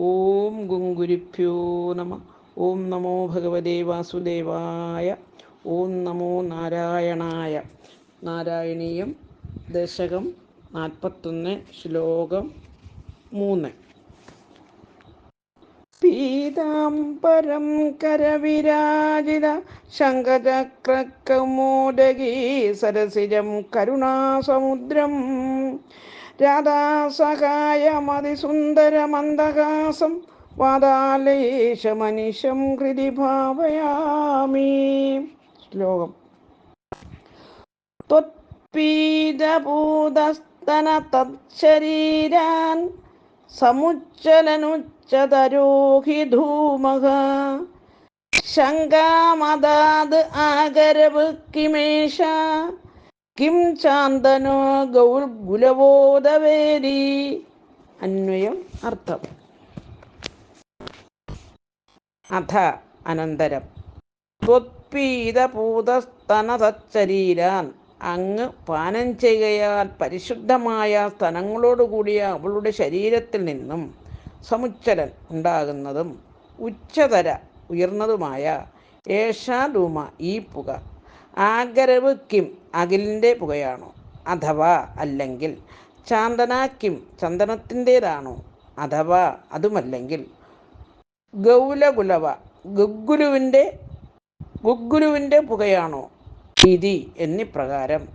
ഓം ഗുങ്കുരിഭ്യോ നമ. ഓം നമോ ഭഗവതേ വാസുദേവായ. ഓം നമോ നാരായണായ. നാരായണീയം ദശകം നാൽപ്പത്തൊന്ന് ശ്ലോകം മൂന്ന്. പീതാംബരം കരവിരാജിത ശങ്കചക്രകൗമോദഗീ സരസിജം കരുണാസമുദ്രം. രാധാസഹായമതിസുന്ദരമന്ദഹാസം മനുഷ്യം കൃതി ഭാവയാമി. ശ്ലോകം. ത്വത്പീതഭൂതസ്തന തരീരാൻ സമുച്ചലനുച്ചതരോഹി ധൂമഹ ശങ്കാമദാത് ആഗരവ് കിമേഷ കിം ചാന്തനോ ഗൗർഗുലവോദവേദി അന്വയം അർത്ഥം. അഥ അനന്തരം. ത്വത്പീതപൂതസ്തനതച്ചരീരാൻ അങ്ങ് പാനം ചെയ്യയാൽ പരിശുദ്ധമായ സ്തനങ്ങളോടുകൂടിയ അവളുടെ ശരീരത്തിൽ നിന്നും സമുച്ചരൻ ഉണ്ടാകുന്നതും ഉച്ചതര ഉയർന്നതുമായ ഏഷാധൂമ ഈ പുക. ആഗരവ് കിം അകിലിന്റെ പുകയാണോ? അഥവാ അല്ലെങ്കിൽ ചാന്തന കിം ചന്ദനത്തിന്റേതാണോ? അഥവാ അതുമല്ലെങ്കിൽ ഗൗലകുലവ ഗുഗുലുവിന്റെ ഗുഗുലുവിന്റെ പുകയാണോ? വിധി എന്നിപ്രകാരം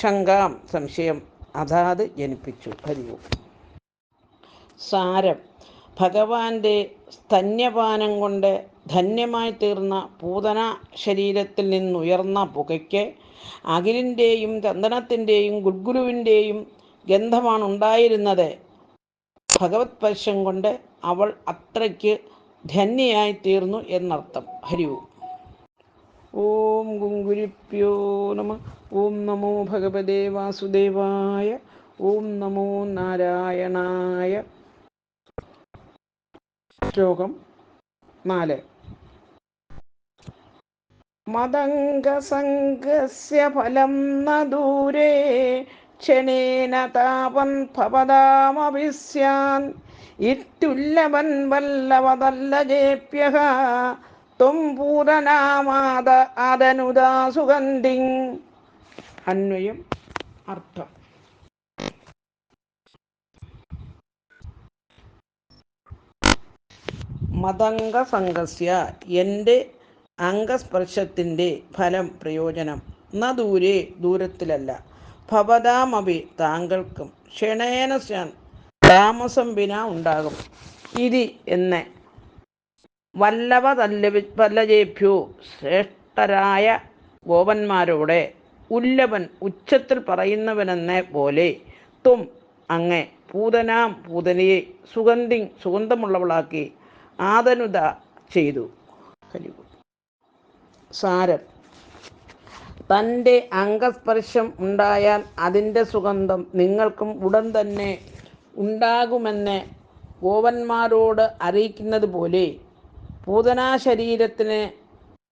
ശങ്കാം സംശയം അതാത് ജനിപ്പിച്ചു. ഹരിയോ. സാരം. ഭഗവാന്റെ സ്തന്യപാനം കൊണ്ട് ധന്യമായി തീർന്ന പൂതന ശരീരത്തിൽ നിന്നുയർന്ന പുകയ്ക്ക് അകിലിന്റെയും ചന്ദനത്തിന്റെയും ഗുഡ്ഗുരുവിന്റെയും ഗന്ധമാണ് ഉണ്ടായിരുന്നത് ഭഗവത് സ്പർശം കൊണ്ട് അവൾ അത്രയ്ക്ക് ധന്യയായി തീർന്നു എന്നർത്ഥം. ഹരി ഓം ഗുങ്കുരിപ്യോ നമ. ഓം നമോ ഭഗവതേ വാസുദേവായ. ഓം നമോ നാരായണായ. ശ്ലോകം നാല്. മതംഗസംഗസ്യ ഫലം ന ദൂരേ. ക്ഷണേന താപൻ ഭവതാമഭിസ്യാൻ. ഇറ്റുല്ലവൻ വല്ലവതല്ലജേപ്യഃ ത്വം പൂരനാമാത സുഗന്ധിം അന്വയം അർത്ഥം. മതംഗസംഗസ്യ എന്റെ അംഗസ്പർശത്തിന്റെ ഫലം പ്രയോജനം. ന ദൂരെ ദൂരത്തിലല്ല. ഭവതാമപി താങ്കൾക്കും ക്ഷണേന താമസം വിന ഉണ്ടാകും. ഇതി എന്ന് വല്ലവ തല്ലവി വല്ലജേഭ്യോ ശ്രേഷ്ഠരായ ഗോപന്മാരോടെ ഉല്ലവൻ ഉച്ചത്തിൽ പറയുന്നവനെന്ന പോലെ തും അങ്ങെ പൂതനാം പൂതനയെ സുഗന്ധി സുഗന്ധമുള്ളവളാക്കി ആദനുത ചെയ്തു. ഹരിപു സാരം തന്റെ അംഗസ്പർശം ഉണ്ടായാൽ അതിന്റെ സുഗന്ധം നിങ്ങൾക്കും ഉടൻ തന്നെ ഉണ്ടാകുമെന്ന് ഗോവന്മാരോട് അറിയിക്കുന്നത് പോലെ പൂതനാ ശരീരത്തിന്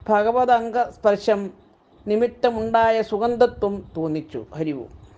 ഭഗവത് അംഗസ്പർശം നിമിത്തമുണ്ടായ സുഗന്ധത്വം തോന്നിച്ചു. ഹരിവും.